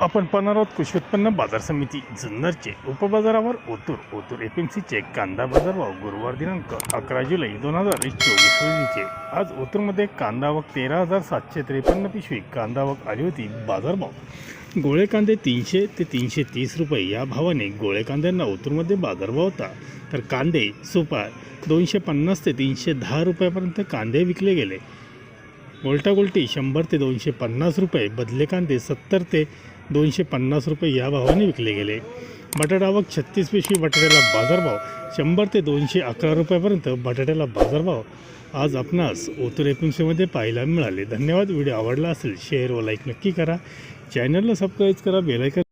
आपण पाहणार आहोत कृषी उत्पन्न बाजार समिती जुन्नरचे उपबाजारावर ओतूर ओतूर एफ एम सीचे कांदा बाजारभाव गुरुवार दिनांक अकरा जुलै दोन हजार चोवीस रोजीचे. आज ओतूरमध्ये कांदावक तेरा हजार सातशे त्रेपन्न पिशवी कांदावक आली होती बाजारभाव गोळे कांदे तीनशे ते तीनशे तीस रुपये या भावाने गोळे कांद्यांना ओतूरमध्ये बाजारभाव होता. तर कांदे सुपार दोनशे पन्नास ते तीनशे दहा रुपयापर्यंत कांदे विकले गेले. गोलटागोलटी शंभर ते दोनशे पन्नास रुपये बदले कांदे सत्तर ते दोनशे पन्नास रुपये या भावाने विकले गेले. बटाटावक छत्तीस पिशवी बटाट्याला बाजारभाव शंभर ते दोनशे अकरा रुपयापर्यंत बटाट्याला बाजारभाव आज आपणास ओतूर एपीएमसीमध्ये पाहायला मिळाले. धन्यवाद. व्हिडिओ आवडला असेल शेअर व लाईक नक्की करा. चॅनलला सबस्क्राईब करा बेलायकन